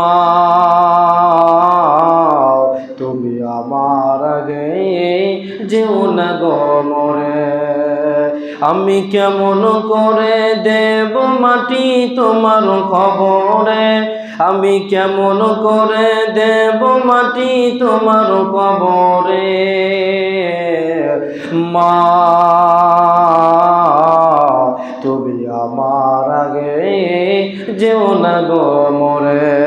মা তুমি আমার আগে যেও না গো মরে আমি কেমন করে দেব মাটি তোমার খবরে আমি কেমন করে দেব মাটি তোমার কবরে? মা, তুমি আমার আগে যেও না গো মরে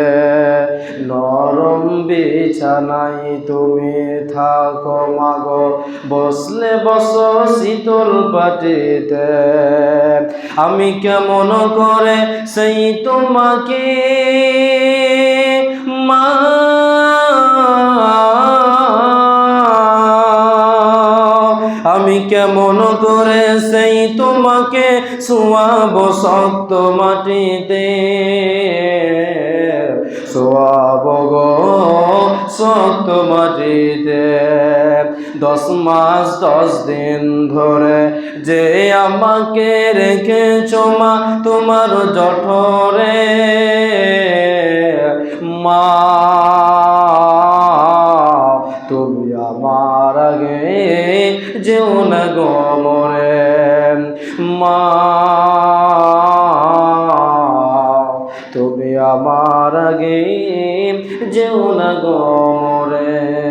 বিছানাই তুমি থাকো মাগো, বসলে বস শীতল পাটিতে আমি কেমন করে সেই তোমাকে মা আমি কেমন করে সেই তোমাকে শোয়াব শক্ত মাটিতে। মাটিতে দশ মাস, দশ দিন ধরে যে আমাকে রেখেছ মা, তোমার জঠরে মা। তুমি আমার আগে যেও না গো মরে মা। তুমি আমার তার আগে যেও না গমরে